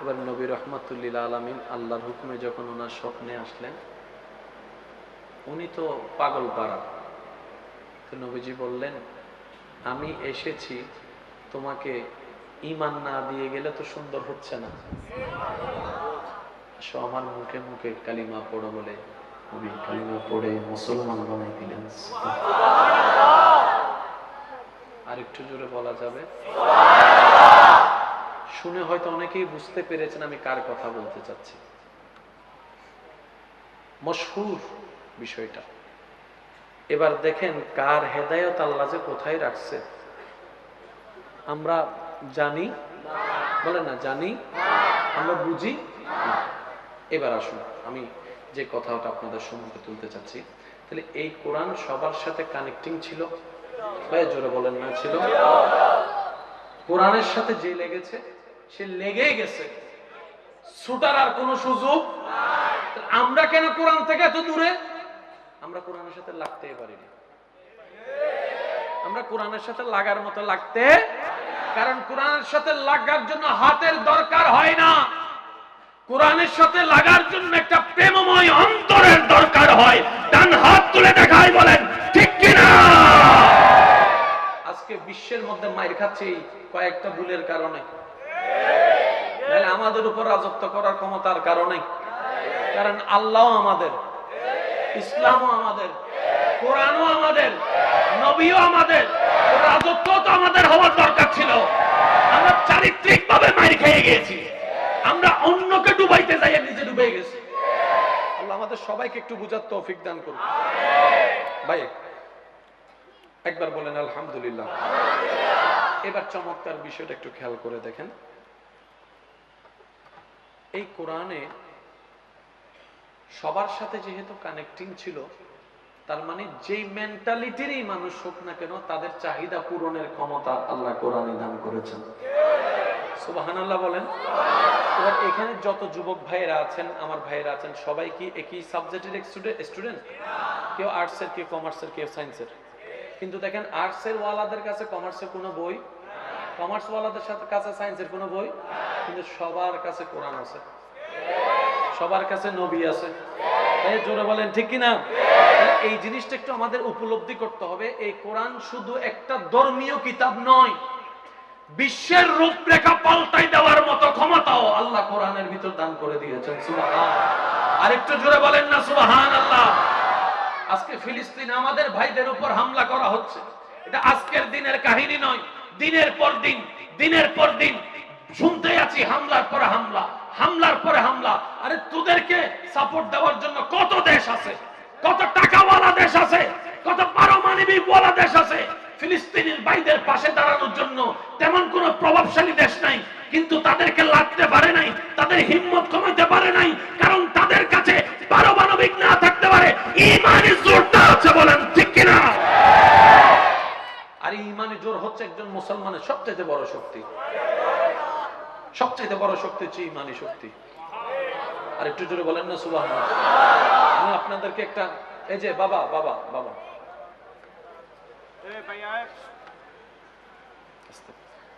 এবার নবী রহমতুল্লিল আলমিন আল্লাহর হুকুমে যখন ওনার স্বপ্নে আসলেন, উনি তো পাগল পাড়া। তো নবীজি বললেন, আমি এসেছি, তোমাকে ইমান না দিয়ে গেলে তো সুন্দর হচ্ছে না। আসো আমার মুখে মুখে কালিমা পড়ো বলে। নবী কালিমা পড়ে মুসলমান বানাই দিলেন। আর একটু জোরে বলা যাবে? শুনে হয়তো অনেকেই বুঝতে পেরেছেন আমি কার কথা বলতে চাচ্ছি। মশহুর বিষয়টা। এবার দেখেন কার হেদায়ত আল্লাহ যে কোথায় রাখছে। আমরা জানি? বলেন না, জানি? আমরা বুঝি? এবার আসুন, আমি যে কথাটা আপনাদের সম্মুখে তুলতে চাচ্ছি। তাহলে এই কোরআন সবার সাথে কানেক্টিং ছিল? ভাই জোরে বলেন না, ছিল? কোরআনের সাথে যে লেগেছে? সে লেগেই গেছে। ছুটার আর কোনো সুযোগ? আমরা কেন কোরআন থেকে এত দূরে? আমরা কোরআনের সাথে লাগতেই পারিনি। আমরা কোরআনের সাথে লাগার মতো লাগতে কারণ কোরআনের সাথে লাগার জন্য হাতের দরকার হয় না। কোরআনের সাথে লাগার জন্য একটা প্রেমময় অন্তরের দরকার হয়। ডান হাত তুলে দেখাই বলেন, ঠিক কিনা? আজকে বিশ্বের মধ্যে মাইর খাচ্ছে কয়েকটা ভুলের কারণে। নাহলে আমাদের উপর রাজত্ব করার ক্ষমতার কারণে। কারণ আল্লাহ আমাদের, ইসলামও আমাদের, কোরআনও আমাদের, নবীও আমাদের রাজত্ব তো আমাদের হওয়ার দরকার ছিল। আমরা চারিত্রিক ভাবে মাইর খেয়ে গিয়েছি। আমরা অন্যকে ডুবাইতে যাই নিজে ডুবে গেছি। আল্লাহ আমাদের সবাইকে একটু বুঝার তৌফিক দান করুন। ভাই, একবার বলেন আলহামদুলিল্লাহ। এবার চমৎকার বিষয়টা একটু খেয়াল করে দেখেন। এই কোরআনে সবার সাথে যেহেতু কানেক্টিং ছিল, তার মানে যেই মেন্টালিটিরই মানুষ হোক না কেন, তাদের চাহিদা পূরণের ক্ষমতা আল্লাহ কোরআনে দান করেছেন। সুবাহান আল্লাহ বলেন। এবার এখানে যত যুবক ভাইয়েরা আছেন, আমার ভাইয়েরা আছেন, সবাই কি একই সাবজেক্টের স্টুডেন্ট কেউ আর্টসের কেউ কমার্সের কেউ সায়েন্সের কিন্তু দেখেন আর্টসের ওয়ালাদের কাছে কমার্সের কোনো বই কমার্স ওয়ালাদের সাথে কাছে সায়েন্সের কোনো বই? কিন্তু সবার কাছে কোরআন আছে। সবার কাছে নবী আছে। তাই জোরে বলেন, ঠিক কিনা? এই জিনিসটা একটু আমাদের উপলব্ধি করতে হবে। এই কোরআন শুধু একটা ধর্মীয় কিতাব নয়। বিশ্বের রূপরেখা পাল্টাই দেওয়ার মতো ক্ষমতাও আল্লাহ কোরআনের ভিতর দান করে দিয়েছেন। সুবাহান। আর একটু জোরে বলেন না সুবাহান আল্লাহ আজকে ফিলিস্তিন আমাদের ভাইদের উপর হামলা করা হচ্ছে। এটা আজকের দিনের কাহিনী নয়। দিনের পর দিন, দিনের পর দিন শুনতে আছি হামলার পরে হামলা, হামলার পরে হামলা। আরে তোদেরকে সাপোর্ট দেওয়ার জন্য কত দেশ আছে? কত টাকাওয়ালা দেশ আছে? কত পারমাণবিক ওয়ালা দেশ আছে? ফিলিস্তিনের ভাইদের পাশে দাঁড়ানোর জন্য তেমন কোন প্রভাবশালী দেশ নাই, কিন্তু তাদেরকে লাগতে পারে নাই, তাদের হিম্মত কমাতে পারে নাই, কারণ তাদের কাছে পারমাণবিক না থাকতে পারে, ইমানি জোরটা আছে বলেন, ঠিক কিনা? আর ইমানি জোর হচ্ছে একজন মুসলমানের সবচেয়ে বড় শক্তি। সবচেয়ে বড় শক্তি হচ্ছে ইমানি শক্তি। আর একটু জোরে বলেন না সুবাহ আমি আপনাদেরকে একটা এই যে বাবা বাবা বাবা।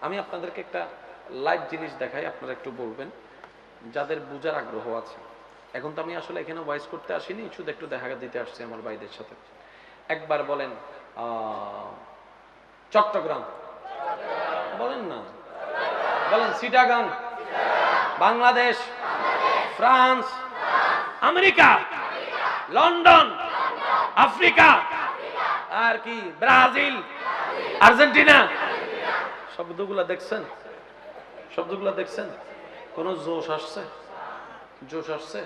আমি আপনাদেরকে একটা লাইভ জিনিস দেখাই আপনারা একটু বলবেন যাদের বুঝার আগ্রহ আছে। এখন তো আমি আসলে এখানে ভয়েস করতে আসিনি শুধু একটু দেখা দিতে আসছি আমার ভাইদের সাথে। একবার বলেন আহ, চট্টগ্রাম। বলেন না। বলেন Chittagong. Bangladesh. France. America. London. Africa. আর কি? ব্রাজিল। আর্জেন্টিনা। শব্দগুলা দেখছেন? শব্দগুলা দেখছেন? কোন জোশ আসছে? জোশ আসছে?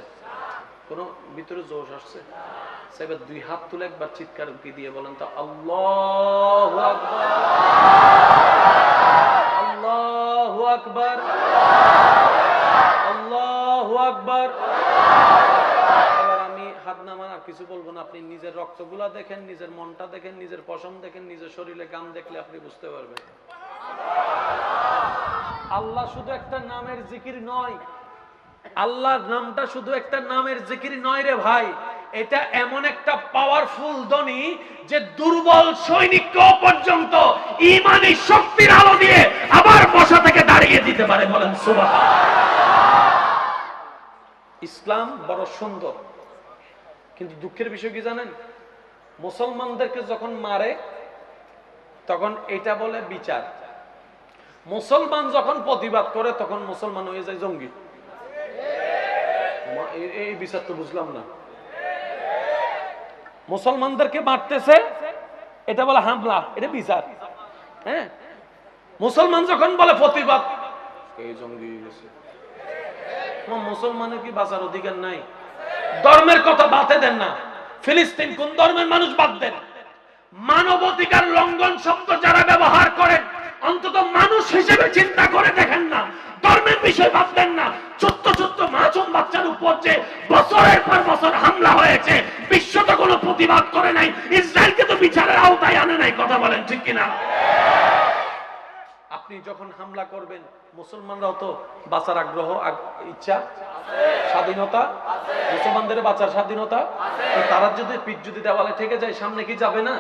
কোন ভিতরে জোশ আসছে? এবার দুই হাত তুলে একবার চিৎকার কি দিয়ে বলেন তো, আল্লাহ আল্লাহু আকবার। আল্লাহু আকবার। হাত কিছু বলব না, আপনি নিজের রক্তগুলা দেখেন, নিজের মনটা দেখেন, নিজের পশম দেখেন, নিজের শরীরে গাম দেখলে আপনি বুঝতে পারবেন। আল্লাহ শুধু একটা নামের জিকির নয়, আল্লাহর নামটা শুধু একটা নামের জিকির নয় রে ভাই। এটা এমন একটা পাওয়ারফুল ধ্বনি যে দুর্বল সৈনিক পর্যন্ত ইমানি শক্তির আলো দিয়ে আবার বসা থেকে দাঁড়িয়ে দিতে পারে বলেন সুবাহ ইসলাম বড় সুন্দর। কিন্তু দুঃখের বিষয় কি জানেন? মুসলমানদেরকে যখন মারে, তখন এটা বলে বিচার। মুসলমান যখন প্রতিবাদ করে, তখন মুসলমান হয়ে যায় জঙ্গি। এই- এই বিচার তো বুঝলাম না। মুসলমানদেরকে মারতেছে, এটা বলে হামলা, এটা বিচার। হ্যাঁ? মুসলমান যখন বলে প্রতিবাদ মুসলমানের কি বাঁচার অধিকার নাই? ধর্মের কথা বাতে দেন না। ফিলিস্তিন কোন ধর্মের মানুষ বাদ দেন? মানবাধিকার লঙ্ঘন শব্দ যারা ব্যবহার করেন, অন্তত মানুষ হিসেবে চিন্তা করে দেখেন না। ধর্মের বিষয় দেন না। ছোট্ট ছোট্ট মাসুম বাচ্চার উপর যে বছরের পর বছর হামলা হয়েছে, বিশ্ব তো কোনো প্রতিবাদ করে নাই, ইসরায়েলকে তো বিচারের আওতায় আনে নাই, কথা বলেন ঠিক কিনা? আপনি যখন হামলা করবেন, মুসলমানরাও তো বাঁচার আগ্রহ ইচ্ছা? স্বাধীনতা? মুসলমানদের বাঁচার স্বাধীনতা? তারা যদি পিঠ যদি দেওয়ালে ঠেকে যায়, সামনে কি যাবে না?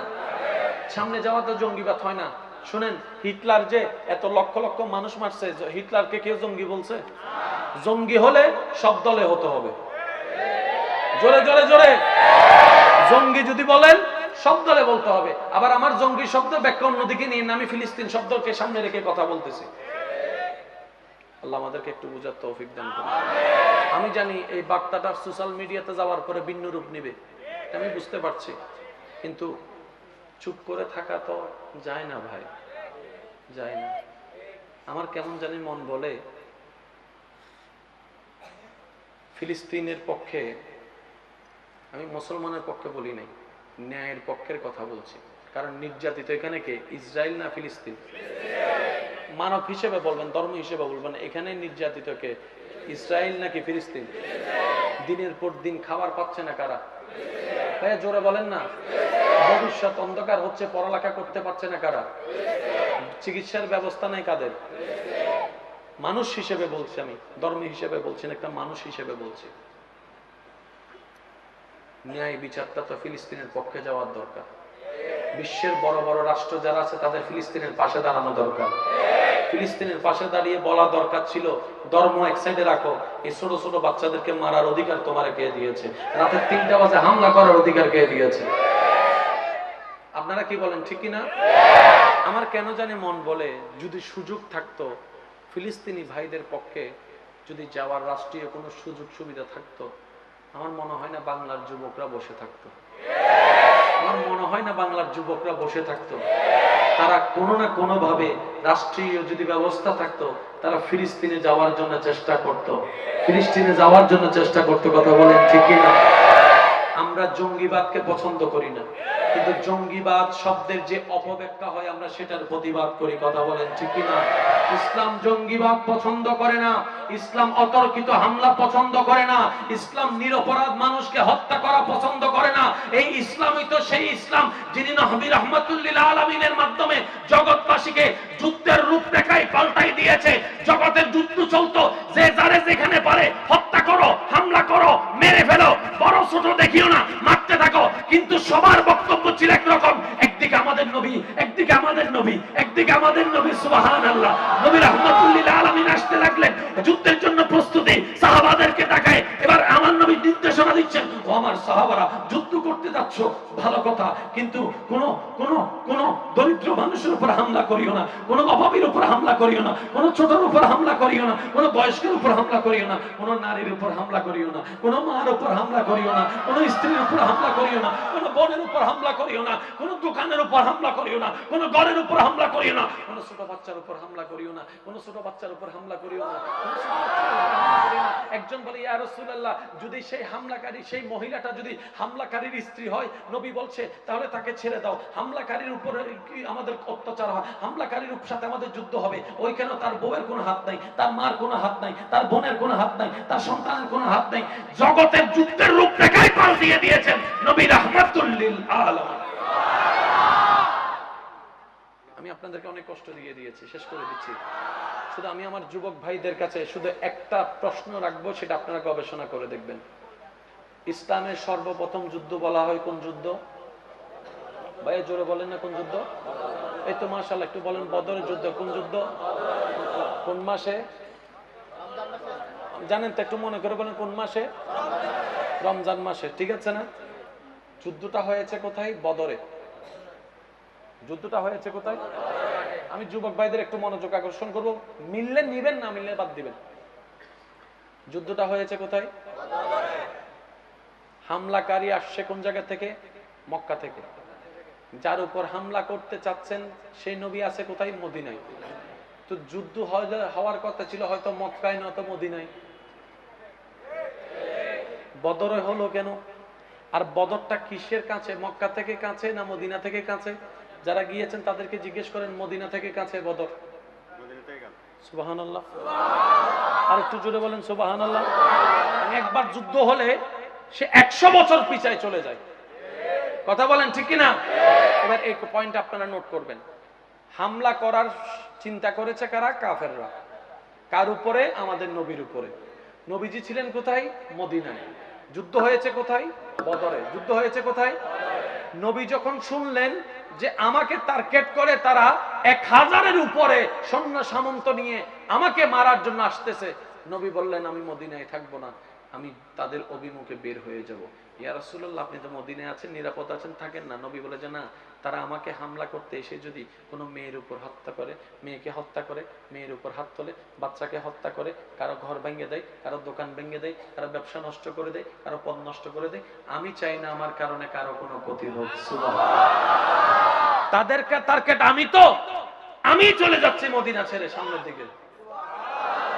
সামনে যাওয়া তো জঙ্গিবাদ হয় না। শুনেন, হিটলার যে এত লক্ষ লক্ষ মানুষ মারছে হিটলারকে কেউ জঙ্গি বলছে? জঙ্গি হলে সব দলে হতে হবে। জোরে জোরে জোরে। জঙ্গি যদি বলেন, সব দলে বলতে হবে। আবার আমার জঙ্গি শব্দ ব্যাখ্যা অন্যদিকে নিয়ে আমি ফিলিস্তিন শব্দকে সামনে রেখে কথা বলতেছি। আল্লাহ আমাদেরকে একটু বুঝার তৌফিক দান করুন। আমি জানি এই বার্তাটা সোশ্যাল মিডিয়াতে যাওয়ার পরে ভিন্ন রূপ নিবে। আমি বুঝতে পারছি। কিন্তু চুপ করে থাকা তো যায় না ভাই, যায় না। আমার কেমন জানি মন বলে, ফিলিস্তিনের পক্ষে, আমি মুসলমানের পক্ষে বলি নাই, ন্যায়ের পক্ষের কথা বলছি। কারণ নির্যাতিত এখানে কে? ইসরায়েল না ফিলিস্তিন? মানব হিসেবে বলবেন, ধর্ম হিসেবে বলবেন, এখানে নির্যাতিত কে? ইসরায়েল নাকি ফিলিস্তিন? দিনের পর দিন খাবার পাচ্ছে না কারা? ভাইয়া, জোরে বলেন না। ভবিষ্যৎ অন্ধকার হচ্ছে, পড়ালেখা করতে পারছে না কারা? চিকিৎসার ব্যবস্থা নাই কাদের? মানুষ হিসেবে বলছি আমি, ধর্ম হিসেবে বলছি না, একটা মানুষ হিসেবে বলছি। ন্যায় বিচারটা তো ফিলিস্তিনের পক্ষে যাওয়ার দরকার। বিশ্বের বড় বড় রাষ্ট্র যারা আছে, তাদের ফিলিস্তিনের পাশে দাঁড়ানো দরকার। ফিলিস্তিনের পাশে দাঁড়িয়ে বলা দরকার ছিল, ধর্ম এক সাইডে রাখো। এই ছোট ছোট বাচ্চাদেরকে মারার অধিকার তোমার কে দিয়েছে? রাতের তিনটা বাজে হামলা করার অধিকার কে দিয়েছে? আপনারা কি বলেন, ঠিক কি না আমার কেন জানি মন বলে, যদি সুযোগ থাকতো, ফিলিস্তিনি ভাইদের পক্ষে যদি যাওয়ার রাষ্ট্রীয় কোনো সুযোগ সুবিধা থাকতো, আমার মনে হয় না বাংলার যুবকরা বসে থাকতো। আমার মনে হয় না বাংলার যুবকরা বসে থাকতো। তারা কোনো না কোনো ভাবে রাষ্ট্রীয় যদি ব্যবস্থা থাকতো, তারা ফিলিস্তিনে যাওয়ার জন্য চেষ্টা করত। ফিলিস্তিনে যাওয়ার জন্য চেষ্টা করতো, কথা বলেন ঠিকই না আমরা জঙ্গিবাদকে পছন্দ করি না। কিন্তু জঙ্গিবাদ শব্দের যে অপব্যাখ্যা হয়, আমরা সেটার প্রতিবাদ করি। কথা বলেন ঠিক কি না ইসলাম জঙ্গিবাদ পছন্দ করে না। ইসলাম অতর্কিত হামলা পছন্দ করে না। ইসলাম নিরপরাধ মানুষকে হত্যা করা পছন্দ করে না। এই ইসলামই তো সেই ইসলাম যিনি নহবী রহমতুল্লিল আলমিনের মাধ্যমে জগৎবাসীকে যুদ্ধের রূপরেখায় পাল্টাই দিয়েছে। জগতের যুদ্ধ চলতো। যে যারে যেখানে পারে হত্যা করো, হামলা করো, মেরে ফেলো। বড় ছোট দেখিও না, মারতে থাকো। কিন্তু সবার বক্তব্য ছিল একরকম। একদিকে আমাদের নবী, একদিকে আমাদের নবী, একদিকে আমাদের নবী সুবাহান আল্লাহ নবী রহমতুল্লিল আলমিন আসতে লাগলেন, যুদ্ধের জন্য প্রস্তুতি সাহাবাদেরকে দেখায়। এবার আমার নবী নির্দেশনা দিচ্ছেন, ও আমার সাহাবারা, যুদ্ধ করতে যাচ্ছ, ভালো কথা, কিন্তু কোন কোন কোন দরিদ্র মানুষের উপর হামলা করিও না, কোন অভাবীর উপর হামলা করিও না, কোন ছোটর উপর হামলা করিও না, কোন বয়স্কের উপর হামলা করিও না, কোন নারীর উপর হামলা করিও না, কোন মার উপর হামলা করিও না, কোন স্ত্রীর উপর হামলা করিও না, কোন বোনের উপর হামলা করিও না, কোন দোকানের উপর হামলা করিও না, কোন ঘরের উপর হামলা করিও না, কোন ছোট বাচ্চার উপর হামলা করিও না, কোন ছোট বাচ্চার উপর হামলা করিও না হামলা। একজন বলে, ইয়া রাসূলুল্লাহ, যদি সেই হামলাকারী, সেই মহিলাটা যদি হামলাকারীর স্ত্রী হয়, নবী বলছে, তাহলে তাকে ছেড়ে দাও, হামলাকারীর উপরে আমাদের অত্যাচার হয়, হামলাকারীর সাথে আমাদের যুদ্ধ হবে, ওইখানে তার বউয়ের কোনো হাত নাই, তার মার কোনো হাত নাই, তার বোনের কোনো হাত নাই, তার সন্তানের কোনো হাত নাই, জগতের যুদ্ধের রূপরেখাই পাল্টিয়ে দিয়েছেন নবী রাহমাতুল্লিল আলামিন আমি আপনাদেরকে অনেক কষ্ট দিয়ে দিয়েছি, শেষ করে দিচ্ছি। শুধু আমি আমার যুবক ভাইদের কাছে শুধু একটা প্রশ্ন রাখব, সেটা আপনারা গবেষণা করে দেখবেন। ইসলামের সর্বপ্রথম যুদ্ধ বলা হয় কোন যুদ্ধ? ভাইয়া, জোরে বলেন না কোন যুদ্ধ? এই তো মাশাল একটু বলেন, বদরের যুদ্ধ কোন যুদ্ধ? কোন মাসে? জানেন তো, একটু মনে করে বলেন, কোন মাসে? রমজান মাসে, ঠিক আছে না? যুদ্ধটা হয়েছে কোথায়? বদরে। যুদ্ধটা হয়েছে কোথায়? আমি যুবক ভাইদের একটু মনোযোগ আকর্ষণ করব। মিললে নিবেন, না মিললে বাদ দিবেন? যুদ্ধটা হয়েছে কোথায়? হামলাকারী আসছে কোন জায়গা থেকে? মক্কা থেকে। যার উপর হামলা করতে চাচ্ছেন সেই নবী আছে কোথায়? মদিনায়। তো যুদ্ধ হওয়া- হওয়ার কথা ছিল হয়তো মক্কায়, নয়তো মদিনায়। বদরে হলো কেন? আর বদরটা কিসের কাছে? মক্কা থেকে কাছে না মদিনা থেকে কাছে? যারা গিয়েছেন তাদেরকে জিজ্ঞেস করেন মদিনা থেকে কাছে বদর। সুবাহান আল্লাহ আর একটু জোরে বলেন সুবাহান আল্লাহ একবার যুদ্ধ হলে সে একশো বছর পিছায় চলে যায়। কথা বলেন ঠিক কিনা? এবার এই পয়েন্ট আপনারা নোট করবেন। হামলা করার চিন্তা করেছে কারা? কাফেররা। কার উপরে? আমাদের নবীর উপরে। নবীজি ছিলেন কোথায়? মদিনায়। যুদ্ধ হয়েছে কোথায়? বদরে। যুদ্ধ হয়েছে কোথায়? নবী যখন শুনলেন যে আমাকে টার্গেট করে তারা এক হাজারের উপরে সৈন্য সামন্ত নিয়ে আমাকে মারার জন্য আসতেছে, নবী বললেন, আমি মদিনায় থাকব না, আমি তাদের অভিমুখে বের হয়ে যাব। ইয়া রাসূলুল্লাহ, আপনি তো মদিনায় আছেন, নিরাপদ আছেন, থাকেন না। নবী বলে যে, না তারা আমাকে হামলা করতে এসে যদি কোনো মেয়ের উপর হত্যা করে, মেয়েকে হত্যা করে, মেয়ের উপর হাত তোলে, বাচ্চাকে হত্যা করে, কারও ঘর ভেঙে দেয়, কারও দোকান ভেঙে দেয়, কারও ব্যবসা নষ্ট করে দেয়, কারও পদ নষ্ট করে দেয়, আমি চাই না আমার কারণে কারও কোনো ক্ষতি হোক। তাদেরকে টার্গেট? আমি তো। আমি চলে যাচ্ছি মদিনা ছেড়ে সামনের দিকে।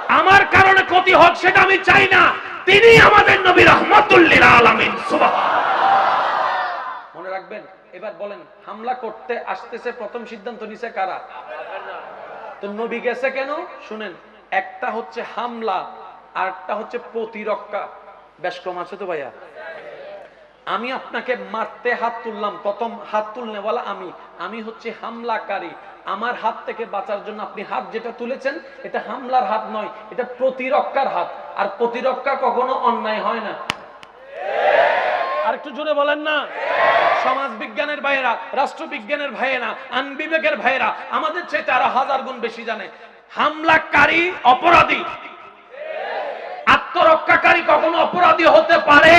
আমার কারণে ক্ষতি হোক সেটা আমি চাই না। তিনি আমাদের নবী রহমতুল্লিল আলামিন। মনে রাখবেন এবার বলেন, হামলা করতে আসতেছে প্রথম সিদ্ধান্ত নিছে কারা? তো নবী গেছে কেন? শুনেন, একটা হচ্ছে হামলা আর একটা হচ্ছে প্রতিরক্ষা। বেশ কম আছে তো ভাইয়া? আমি আপনাকে মারতে হাত তুললাম, প্রথম হাত তুলনেওয়ালা আমি। আমি হচ্ছে হামলাকারী। আমার হাত থেকে বাঁচার জন্য আপনি হাত যেটা তুলেছেন, এটা হামলার হাত নয়, এটা প্রতিরক্ষার হাত। আর প্রতিরক্ষা কখনো অন্যায় হয় না। আর একটু জোরে বলেন না। সমাজ বিজ্ঞানের ভাইয়েরা, রাষ্ট্রবিজ্ঞানের ভাইয়েরা আনবিবেকের ভাইয়েরা, আমাদের চেয়ে তারা হাজার গুণ বেশি জানে। হামলাকারী অপরাধী। আত্মরক্ষাকারী কখনো অপরাধী হতে পারে।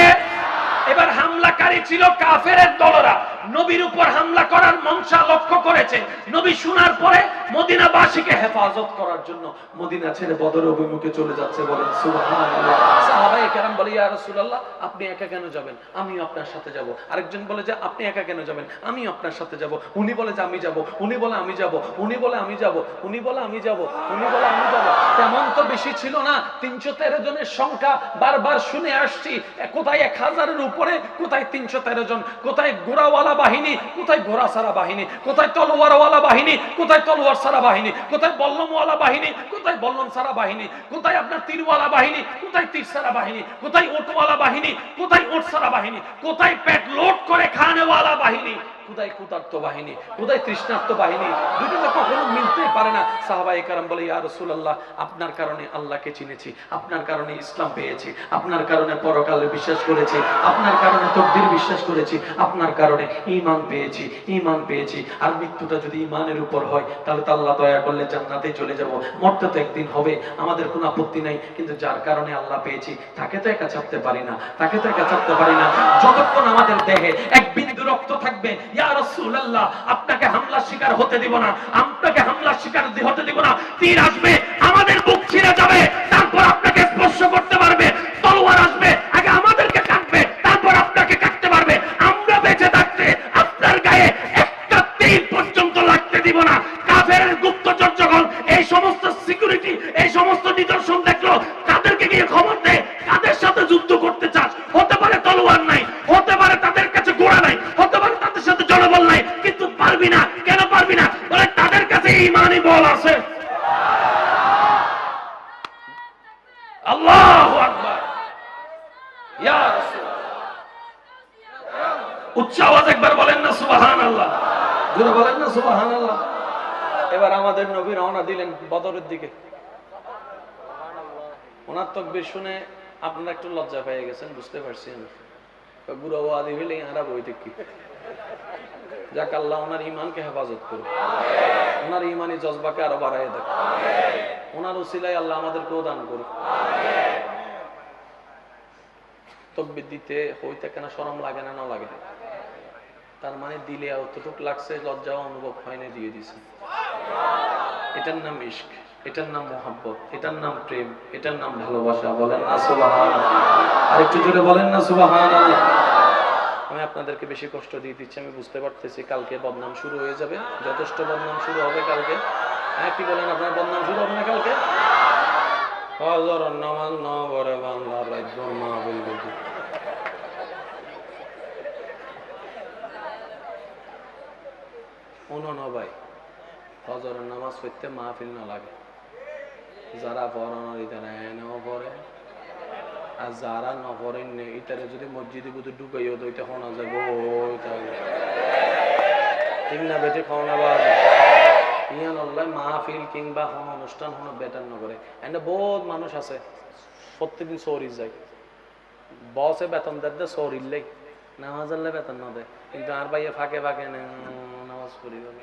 এবার হামলাকারী ছিল কাফের দলরা। নবীর উপর হামলা করার মনসা লক্ষ্য করেছে। নবী শোনার পরে মদিনাবাসীকে হেফাজত করার জন্য মদিনা ছেড়ে বদর অভিমুখে চলে যাচ্ছে বলেন, সুবহানাল্লাহ। বলে, ইয়া রাসূলুল্লাহ, আপনি একা কেন যাবেন? আমি আপনার সাথে যাব। আরেকজন বলে, যে, আপনি একা কেন যাবেন? আমি আপনার সাথে যাব। উনি বলে, যে, আমি যাব। উনি বলে, আমি যাব। উনি বলে, আমি যাব। উনি বলে, আমি যাব। উনি বলে, আমি যাব। তেমন তো বেশি ছিল না। তিনশো তেরো জনের সংখ্যা বারবার শুনে আসছি। কোথায় এক হাজারের উপরে, কোথায় তিনশো তেরো জন? কোথায় ঘোড়াওয়ালা বাহিনী, কোথায় ঘোড়া সারা বাহিনী? কোথায় তলোয়ারওয়ালা বাহিনী? কোথায় তলোয়ার সারা বাহিনী? কোথায় বল্লমওয়ালা বাহিনী? কোথায় বল্লম সারা বাহিনী? কোথায় আপনার তীরওয়ালা বাহিনী? কোথায় তীর সারা বাহিনী? কোথায় ওটওয়ালা বাহিনী? কোথায় ওট সারা বাহিনী? কোথায় পেট লোড করে খানেওয়ালা বাহিনী? কোথায় ক্ষুধার্ত বাহিনী কোথায় তৃষ্ণার্ত বাহিনী দুটো তো কখনো মিলতেই পারে না। সাহাবাই কারাম বলে, ইয়া রাসূলুল্লাহ, আপনার কারণে আল্লাহকে চিনেছি, আপনার কারণে ইসলাম পেয়েছি, আপনার কারণে পরকালে বিশ্বাস করেছি, আপনার কারণে তকদির বিশ্বাস করেছি, আপনার কারণে ঈমান পেয়েছি ঈমান পেয়েছি। আর মৃত্যুটা যদি ঈমানের উপর হয়, তাহলে তো আল্লাহ দয়া করলে জান্নাতে চলে যাব। মরতে তো একদিন হবে, আমাদের কোনো আপত্তি নাই, কিন্তু যার কারণে আল্লাহ পেয়েছি, তাকে তো একা ছাড়তে পারি না, তাকে তো একা ছাড়তে পারি না। যতক্ষণ আমাদের দেহে এক বিন্দু রক্ত থাকবে আপনাকে হামলার শিকার হতে দিব না, আপনাকে হামলার শিকার হতে দিব না। তীর আসবে, আমাদের বুক ছিঁড়ে যাবে, তারপর আপনাকে স্পর্শ করতে পারবে, তলোয়ার আসবে, আগে আমাদেরকে কাটবে, তারপর আপনাকে কাটতে পারবে। আমরা বেঁচে থাকতে আপনার গায়ে একটা তীর পর্যন্ত লাগতে দিব না। কাফের গুপ্তচর যখন এই সমস্ত সিকিউরিটি এই সমস্ত নিদর্শন দেখল তাদেরকে গিয়ে খবর দেয়, কাদের সাথে যুদ্ধ করতে চাস হতে পারে তলোয়ার নাই হতে পারে তাদের কাছে ঘোড়া নাই হতে পারে তাদের সাথে জনবল নাই কিন্তু পারবি না কেন পারবি না বলে তাদের কাছে ইমানি বল আছে আল্লাহু আকবার ইয়া রাসূলুল্লাহ উচ্চ আওয়াজ একবার বলেন না সুবহানাল্লাহ জোরে বলেন না সুবহানাল্লাহ এবার আমাদের নবী রওনা দিলেন বদরের দিকে। ওনার তকবির শুনে আপনারা একটু লজ্জা পেয়ে গেছেন বুঝতে পারছি আমি। বুড়ো ওয়াদি হইলে আরা বইতে কি যাক আল্লাহ ওনার ইমানকে হেফাজত করুন ওনার ইমানি জজবাকে আরও বাড়াই দেখ। ওনার উসিলায় আল্লাহ আমাদেরকেও দান করুন তকবির দিতে হইতে কেন সরম লাগে না না লাগে? তার মানে দিলে অতটুক লাগছে লজ্জাও অনুভব হয়নি দিয়ে দিছে। এটার নাম ইশক, এটার নাম মোহাব্বত, এটার নাম প্রেম, এটার নাম ভালোবাসা, বলেন না সুবাহান আরেকটু জোরে বলেন না সুবাহান আমি আপনাদেরকে বেশি কষ্ট দিয়ে দিচ্ছি, আমি বুঝতে পারতেছি কালকে বদনাম শুরু হয়ে যাবে। যথেষ্ট বদনাম শুরু হবে কালকে। হ্যাঁ কি বলেন আপনার, বদনাম শুরু হবে না কালকে? হজর নামাজ ন বাংলার রাজ্য মা বলবে ভাই হজরের নামাজ পড়তে মাহফিল না লাগে। যারা পড়ানোর ইতারা এনেও পড়ে। আর যারা নপড়েন নে ইতারে যদি মসজিদে বুধু ঢুকাইও তো ইতা শোনা যাব। ঠিক না বেটে ইয়ান মাহফিল কিংবা কোন অনুষ্ঠান কোনো বেটার নগরে এনে বহুত মানুষ আছে প্রত্যেকদিন সৌরি যায়। বসে বেতন দেয় দে সৌরিল্লাই নামাজ আল্লাহ বেতন না দেয়। কিন্তু আর ভাইয়া ফাঁকে ফাঁকে নে, নামাজ পড়ি বলে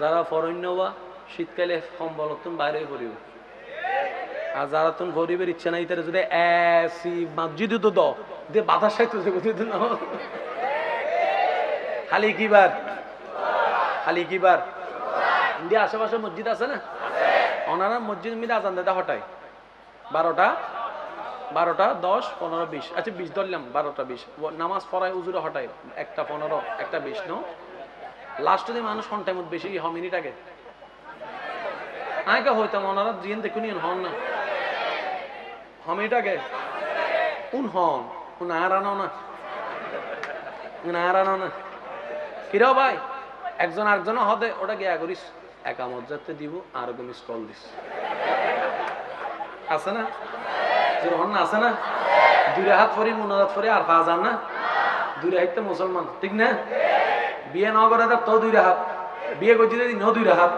যারা ফরণ্য বা শীতকালে সম্বল তুমি বাইরে ফরিব। আর যারা তুমি ফরিবের ইচ্ছা নাই, তারা যদি এসি মসজিদে তো দ, দিয়ে বাধা সাইতে যাবে না? খালি কিবার খালি কিবার ইন্ডিয়া আশেপাশে মসজিদ আছে না? ওনারা মসজিদ মিলে আজান দেয় হঠাই বারোটা বারোটা, দশ, পনেরো, বিশ। আচ্ছা বিশ, ধরলাম, বারোটা, বিশ। নামাজ পড়ায় উজুরে হটাই, একটা পনেরো, একটা বিশ নো লাস্ট যদি মানুষ হন টাইমত বেশি হ মিনিট আগে। আগে হইতাম ওনারা জিন দেখুন হন না। হ মিনিট আগে। কোন হন কোন আর আনো না। কোন আর আনো না। কিরাও ভাই? একজন আরেকজন হদে ওটা গিয়া করিস। একামত যাতে দিব, আর মিস কল দিস। আছে না? জোরহন আছে না? দুইটা হাত ফরি মুনাজাত ফরি, আর পা যান না? দুইটা হাত তো মুসলমান, ঠিক না? বিয়ে ন করে তো দুইটা হাত। বিয়ে করছি দিদি ন দুইটা হাত।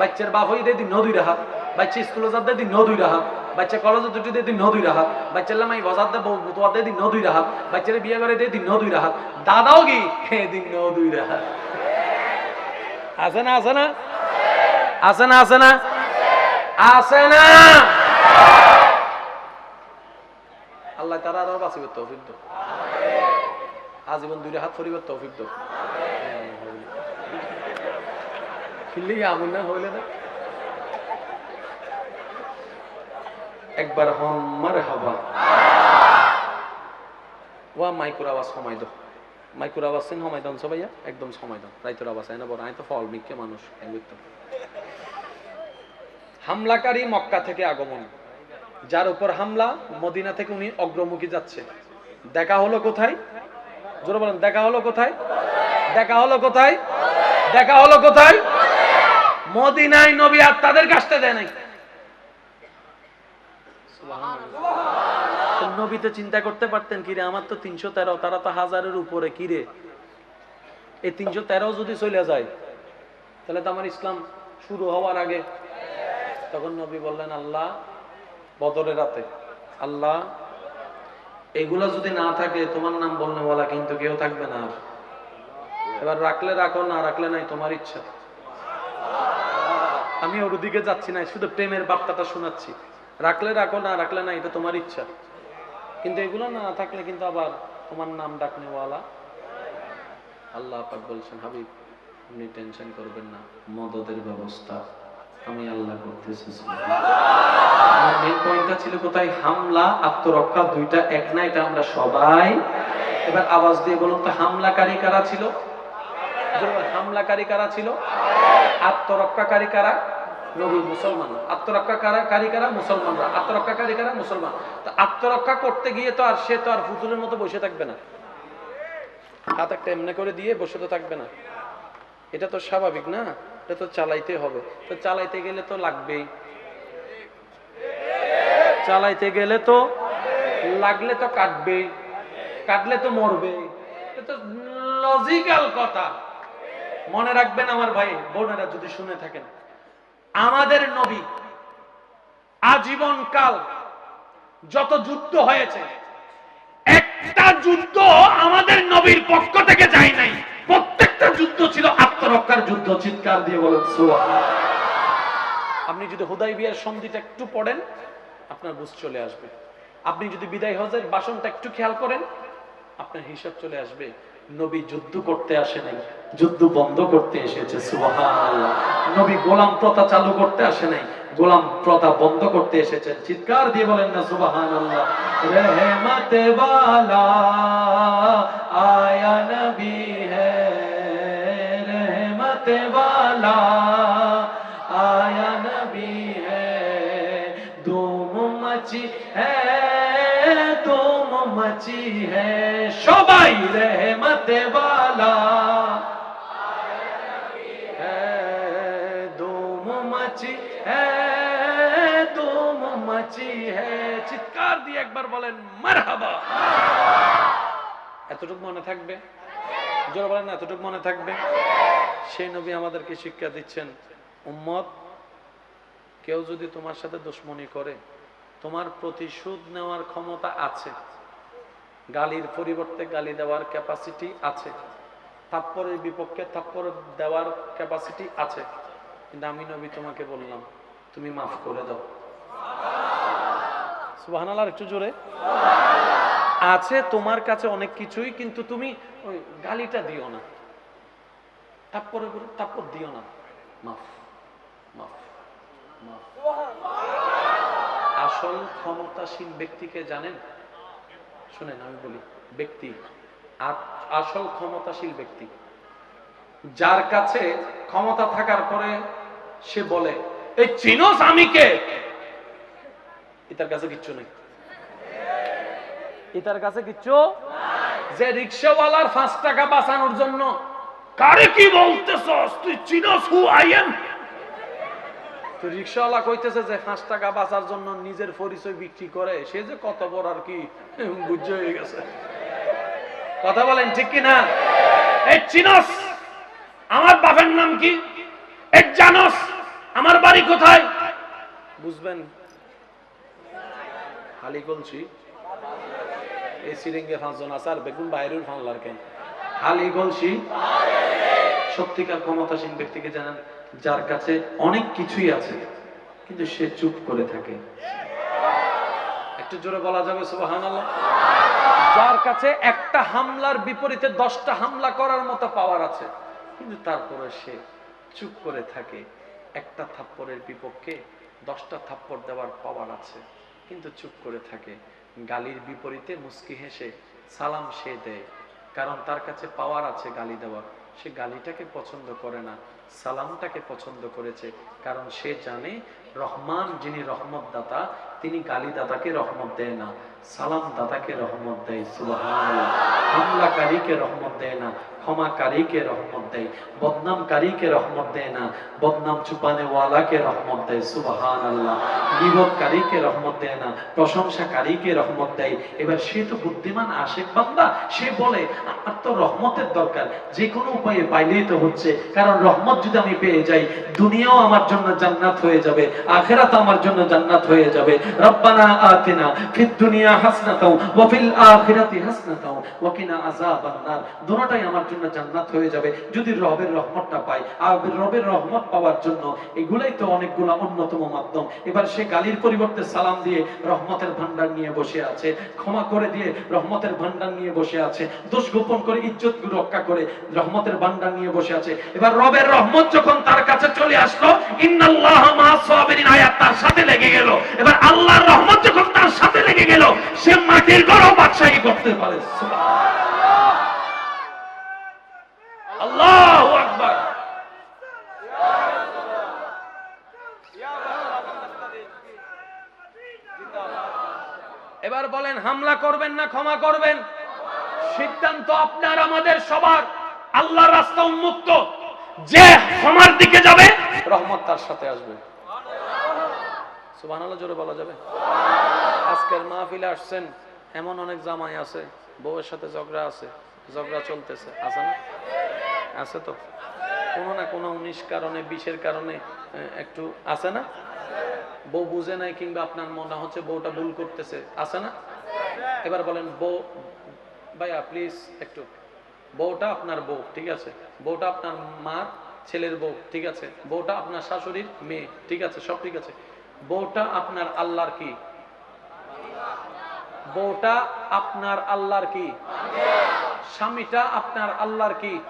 বাচ্চার বাপ হই দিদি ন দুইটা হাত। বাচ্চা স্কুলে যাতে দিদি ন দুইটা হাত। বাচ্চা কলেজে দুটি দিদি ন দুইটা হাত। বাচ্চার লামাই বজার দে তোমার দিদি ন দুইটা হাত। বাচ্চারে বিয়ে করে দিদি ন দুইটা হাত। দাদাও কি? দিন ন দুইটা হাত। আছে না আছে না? আছে না আছে না? আছে না? আল্লাহ তারা আরও বাঁচিবে তৌফিক দো আজীবন হাত ফরিবার তৌফিক দো খিল্লি আমুন না হইলে না? একবার হন মারে হাবা ওয়া মাইকুর আওয়াজ সময় দো মাইকুর আওয়াজ সিন সময় দন একদম সময় দন রাইতর আওয়াজ আয় না বড়, আয় তো ফল মিকে মানুষ। একদম হামলাকারী মক্কা থেকে আগমন। যার উপর হামলা মদিনা থেকে উনি অগ্রমুখী যাচ্ছে। দেখা হলো কোথায়? জোরে বলেন দেখা হলো কোথায়? দেখা হলো কোথায়? দেখা হলো কোথায়? মদিনায় নবী আর তাদের কাছতে দেয় নাই। নবী তো চিন্তা করতে পারতেন কিরে আমার তো তিনশো তেরো তারা তো হাজারের উপরে কিরে এই তিনশো তেরো যদি চলে যায় তাহলে তো আমার ইসলাম শুরু হওয়ার আগে। তখন নবী বললেন আল্লাহ বদরের রাতে। আল্লাহ, এগুলা যদি না থাকে, তোমার নাম বলনে বলা কিন্তু কেউ থাকবে না আর। এবার রাখলে রাখো, না রাখলে নাই, তোমার ইচ্ছা। আমি ওর দিকে যাচ্ছি না, শুধু প্রেমের বার্তাটা শোনাচ্ছি। রাখলে রাখো, না রাখলে না এটা তোমার ইচ্ছা। কিন্তু এগুলো না থাকলে কিন্তু আবার তোমার নাম ডাকনেওয়ালা। আল্লাহ পাক বলছেন, হাবিব, আপনি টেনশন করবেন না মদদের ব্যবস্থা। আমি আল্লাহ করতেছি মেন পয়েন্টটা ছিল কোথায়? হামলা, আত্মরক্ষা, দুইটা এক না, এটা আমরা সবাই এবার আওয়াজ দিয়ে বলুন তো, হামলাকারী কারা ছিল? হামলাকারী কারা ছিল? আত্মরক্ষাকারী কারা? নবী মুসলমান আত্মরক্ষা কারী? কারা মুসলমানরা। আত্মরক্ষাকারী কারা? মুসলমান। তো আত্মরক্ষা করতে গিয়ে তো আর সে তো আর ফুতুলের মতো বসে থাকবে না। হাত একটা এমনি করে দিয়ে বসে তো থাকবে না। এটা তো স্বাভাবিক না? এটা তো চালাইতে হবে। তো চালাইতে গেলে তো লাগবেই। চালাইতে গেলে তো লাগলে তো কাটবে কাটলে তো মরবে লজিক্যাল কথা। মনে রাখবেন আমার ভাই, বোনেরা যদি শুনে থাকেন। আমাদের নবী আজীবন কাল যত যুদ্ধ হয়েছে, একটা যুদ্ধ আমাদের নবীর পক্ষ থেকে যায় নাই। একটা যুদ্ধ ছিল, আত্মরক্ষার যুদ্ধ, চিৎকার দিয়ে বলেন আপনি যদি হুদাই বিয়ার সন্ধিটা একটু পড়েন, আপনার বুঝ চলে আসবে। আপনি যদি বিদায় হজের বাসনটা একটু খেয়াল করেন, আপনার হিসাব চলে আসবে, নবী যুদ্ধ করতে আসেনি যুদ্ধ বন্ধ করতে এসেছে নবী গোলাম প্রথা চালু করতে আসে নাই, গোলাম প্রথা বন্ধ করতে এসেছেন চিৎকার দিয়ে বলেন না সুবাহ রেহমতে বালা, আয়া নবী হ্যাঁ रहमत वाला आया नबी है धूम मची है धूम मची है সবাই रहमत वाला है धूम मची है धूम मची है চিৎকার দিয়ে একবার বলেন মারহাবা এতটুকু মনে থাকবে জোরে বলেন না এতটুকু মনে থাকবে সেই নবী আমাদেরকে শিক্ষা দিচ্ছেন, উম্মত, কেউ যদি তোমার সাথে দুশ্মনী করে, তোমার প্রতিশোধ নেওয়ার ক্ষমতা আছে, গালির পরিবর্তে গালি দেওয়ার ক্যাপাসিটি আছে, থাপ্পরের বিপক্ষে থাপ্পর দেওয়ার ক্যাপাসিটি আছে, কিন্তু আমি নবী তোমাকে বললাম, তুমি মাফ করে দাও। সুবহানাল্লাহ একটু জোরে। আছে তোমার কাছে অনেক কিছুই, কিন্তু তুমি ওই গালিটা দিও না। থাপ্পরের উপরে থাপ্পর দিও না। মাফ মাফ আসল ক্ষমতাসীন ব্যক্তিকে জানেন? শুনেন, আমি বলি, ব্যক্তি। আসল ক্ষমতাশীল ব্যক্তি। যার কাছে ক্ষমতা থাকার পরে সে বলে, এই চিনোস আমি কে? এটার কাছে কিচ্ছু নেই। এটার কাছে কিচ্ছু যে রিক্সাওয়ালার পাঁচ টাকা বাঁচানোর জন্য কারে কি বলতেছস? তুই চিনোস হু আই এম তো রিক্সাওয়ালা কইতেছে যে পাঁচ টাকা বাঁচার জন্য নিজের পরিচয় বিক্রি করে। সে যে কত বড় আর কি বুঝে হয়ে গেছে। কথা বলেন ঠিক কি না? এই চিনস! আমার বাপের নাম কি? এই জানস! আমার বাড়ি কোথায়? বুঝবেন হালি গলছি এই সিরিঙ্গে পাঁচজন আছে আর বেগুন বাইরের ফানলার কেন? হালি গলছি সত্যিকার ক্ষমতাসীন ব্যক্তিকে জানেন, যার কাছে অনেক কিছুই আছে, কিন্তু সে চুপ করে থাকে। একটু জোরে বলা যাবে যার কাছে একটা হামলার বিপরীতে দশটা হামলা করার মতো পাওয়ার আছে, কিন্তু তারপরে সে চুপ করে থাকে। একটা থাপ্পড়ের বিপক্ষে দশটা থাপ্পড় দেওয়ার পাওয়ার আছে, কিন্তু চুপ করে থাকে। গালির বিপরীতে মুস্কি হেসে সালাম সে দেয়। কারণ তার কাছে পাওয়ার আছে গালি দেওয়ার। সে গালিটাকে পছন্দ করে না, সালামটাকে পছন্দ করেছে। কারণ সে জানে রহমান যিনি রহমত দাতা তিনি গালিদাতাকে রহমত দেয় না। সালাম দাতাকে রহমত দেয়, সুবহানাল্লাহ। হামলাকারীকে রহমত দেয় না, ক্ষমাকারীকে রহমত দেয়, বদনামকারীকে রহমত দেয় না, বদনাম চুপানে ওয়ালাকে রহমত দেয় সুবাহান আল্লাহ বিপদকারীকে রহমত দেয় না, প্রশংসাকারীকে রহমত দেয়। এবার সে তো বুদ্ধিমান আশেক বান্দা, সে বলে, আমার তো রহমতের দরকার যে কোনো উপায়ে পাইলেই তো হচ্ছে, কারণ রহমত যদি আমি পেয়ে যাই, দুনিয়াও আমার জন্য জান্নাত হয়ে যাবে আখেরাত আমার জন্য জান্নাত হয়ে যাবে। রব্বানা আতিনা ফিদ দুনিয়া হাসনাতাও, ওয়া ফিল আখিরাতি হাসনাতাও, ওয়া কিনা আযাবান নার দুটোটাই আমার জন্য জান্নাত হয়ে যাবে যদি রবের রহমতটা পাই। আর রবের রহমত পাওয়ার জন্য এগুলাই তো অনেকগুলা অন্যতম মাধ্যম। এবার সে গালির পরিবর্তে সালাম দিয়ে রহমতের ভান্ডার নিয়ে বসে আছে, ক্ষমা করে দিয়ে রহমতের ভান্ডার নিয়ে বসে আছে, দোষ গোপন করে ইজ্জত রক্ষা করে রহমতের ভান্ডার নিয়ে বসে আছে। এবার রবের রহমত যখন তার কাছে চলে আসলো, ইন্নাল্লাহ মাআস সাবিরিন, আয়াত তার সাথে লেগে গেল। এবার আল্লাহর রহমত যখন তার সাথে লেগে গেল সে মাটির গরম বাদশাহী করতে পারে। আল্লাহু এবার বলেন, হামলা করবেন না ক্ষমা করবেন? সিদ্ধান্ত আপনার, আমাদের সবার। আল্লাহ রাস্তা উন্মুক্ত। যে ক্ষমার দিকে যাবে, রহমত তার সাথে আসবে। সুবহানাল্লাহ, জোরে বলা যাবে। আজকের মাহফিলে আসছেন এমন অনেক জামাই আছে, বউয়ের সাথে ঝগড়া আছে, ঝগড়া চলতেছে, আছে না? আছে তো? কোনো না কোনো উনিশ কারণে, বিশের কারণে একটু আছে না? বউ বুঝে নাই কিংবা আপনার মনে হচ্ছে বউটা ভুল করতেছে, আছে না? এবার বলেন, বউ, ভাইয়া প্লিজ একটু। বউটা আপনার বউ, ঠিক আছে? বউটা আপনার মা ছেলের বউ, ঠিক আছে? বউটা আপনার শাশুড়ির মেয়ে, ঠিক আছে? সব ঠিক আছে? বউটা আপনার আল্লাহর কি? বউটা আপনার আল্লাহর কি? স্বামীটা আপনার আল্লাহর কি?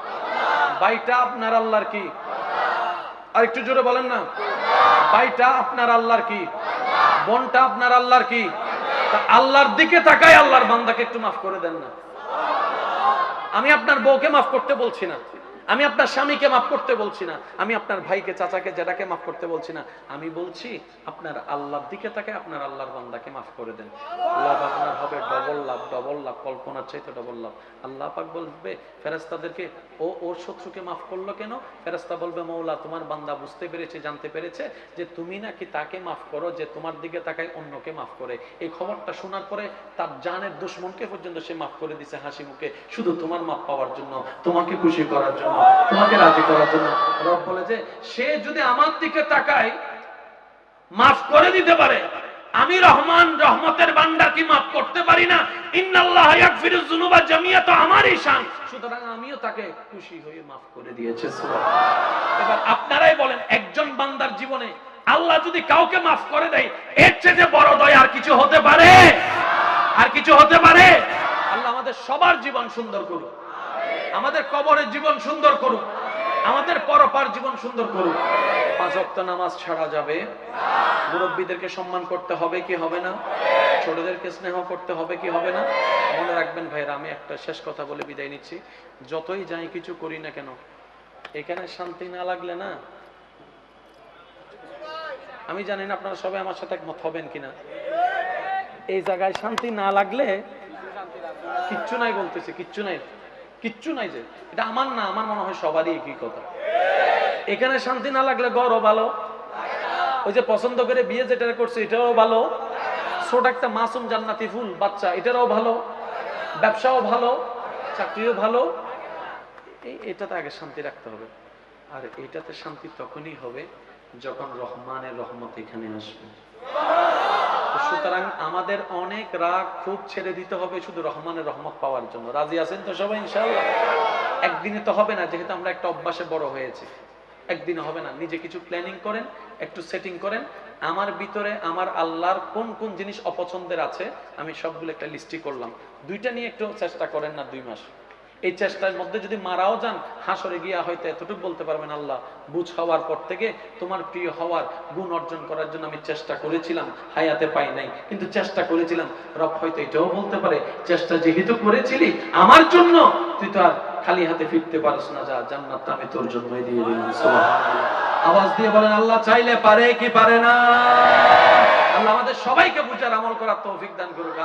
বাইটা আপনার আল্লাহর কি? আর একটু জোরে বলেন না। বাইটা আপনার আল্লাহর কি? বোনটা আপনার আল্লাহর কি? আল্লাহর দিকে তাকায় আল্লাহর বান্দাকে একটু মাফ করে দেন না। আমি আপনার বউকে মাফ করতে বলছি না। আমি আপনার স্বামীকে মাফ করতে বলছি না। আমি আপনার ভাইকে, চাচাকে, জেঠাকে মাফ করতে বলছি না। আমি বলছি, আপনার আল্লাহর দিকে তাকে আপনার আল্লাহর বান্দাকে মাফ করে দেন। লাভ আপনার হবে ডবল লাভ ডবল লাভ, কল্পনার চাইতে ডবল লাভ। আল্লাহ পাক বলবে ফেরেস্তাদেরকে ও, ওর শত্রুকে মাফ করল কেন? ফেরেস্তা বলবে, মৌলা, তোমার বান্দা বুঝতে পেরেছে, জানতে পেরেছে যে তুমি নাকি তাকে মাফ করো, যে তোমার দিকে তাকায় অন্যকে মাফ করে। এই খবরটা শোনার পরে তার জানের দুশ্মনকে পর্যন্ত সে মাফ করে দিছে হাসি মুখে। শুধু তোমার মাফ পাওয়ার জন্য, তোমাকে খুশি করার জন্য। তোমাকে রাজি করার জন্য রব বলে যে, সে যদি আমার দিকে তাকায়, মাফ করে দিতে পারে। আমি রহমান, রহমতের বান্দা কি মাফ করতে পারি না? ইন্নাল্লাহ ইয়াগফিরু যুনুবা জামিয়া, তো আমারই শান। সুতরাং আমিও তাকে খুশি হয়ে মাফ করে দিয়েছে। এবার আপনারাই বলেন, একজন বান্দার জীবনে আল্লাহ যদি কাউকে মাফ করে দেয়, এর চেয়ে বড় দয়া আর কিছু হতে পারে? আর কিছু হতে পারে? আল্লাহ আমাদের সবার জীবন সুন্দর করুক। আমাদের কবরের জীবন সুন্দর করুক। আমাদের পরপার জীবন সুন্দর করুক। পাঁচ ওয়াক্ত নামাজ ছাড়া যাবে। মুরব্বীদেরকে সম্মান করতে হবে কি হবে না? ছোটদেরকে স্নেহ করতে হবে কি হবে না? মনে রাখবেন ভাইরা আমি একটা শেষ কথা বলে বিদায় নিচ্ছি। যতই যাই কিছু করি না কেন, এখানে শান্তি না লাগলে না? আমি জানি না আপনারা সবাই আমার সাথে একমত হবেন কিনা। এই জায়গায় শান্তি না লাগলে কিচ্ছু নাই বলতেছে, কিচ্ছু নাই। কিচ্ছু নাই যে। এটা আমার না, আমার মনে হয় সবারই একই কথা। এখানে শান্তি না লাগলে গড়ও ভালো। ওই যে পছন্দ করে বিয়ে যেটা করছে, এটাও ভালো। ছোট একটা মাসুম জান্নাতি ফুল, বাচ্চা, এটারও ভালো। ব্যবসাও ভালো, চাকরিও ভালো। এটাতে আগে শান্তি রাখতে হবে। আর এটাতে শান্তি তখনই হবে যখন রহমানের রহমত এখানে আসবে। সুতরাং আমাদের অনেক রাগ খুব ছেড়ে দিতে হবে শুধু রহমানের রহমত পাওয়ার জন্য। রাজি আছেন তো সবাই? ইনশাল্লাহ একদিনে তো হবে না, যেহেতু আমরা একটা অভ্যাসে বড় হয়েছি। একদিনে হবে না। নিজে কিছু প্ল্যানিং করেন, একটু সেটিং করেন। আমার ভিতরে, আমার আল্লাহর কোন কোন জিনিস অপছন্দের আছে, আমি সবগুলো একটা লিস্টি করলাম। দুইটা নিয়ে একটু চেষ্টা করেন না দুই মাস। এই চেষ্টার মধ্যে যদি মারাও যান, হাসরে গিয়া হয়তো এতটুকু বলতে পারবেন, আল্লাহ, বুঝ হওয়ার পর থেকে তোমার প্রিয় হওয়ার গুণ অর্জন করার জন্য আমি চেষ্টা করেছিলাম, হায়াতে পাই নাই। কিন্তু চেষ্টা করেছিলাম, রব হয়তো এটাও বলতে পারে, চেষ্টা যেহেতু করেছিলি, আমার জন্য তুই তো আর খালি হাতে ফিরতে পারিস না, যা জান্নাত আমি তোর জন্যই দিয়ে দিলাম। আওয়াজ দিয়ে বলেন, আল্লাহ চাইলে পারে কি পারে না? আল্লাহ আমাদের সবাইকে বুঝার আমল করার তৌফিক দান করুক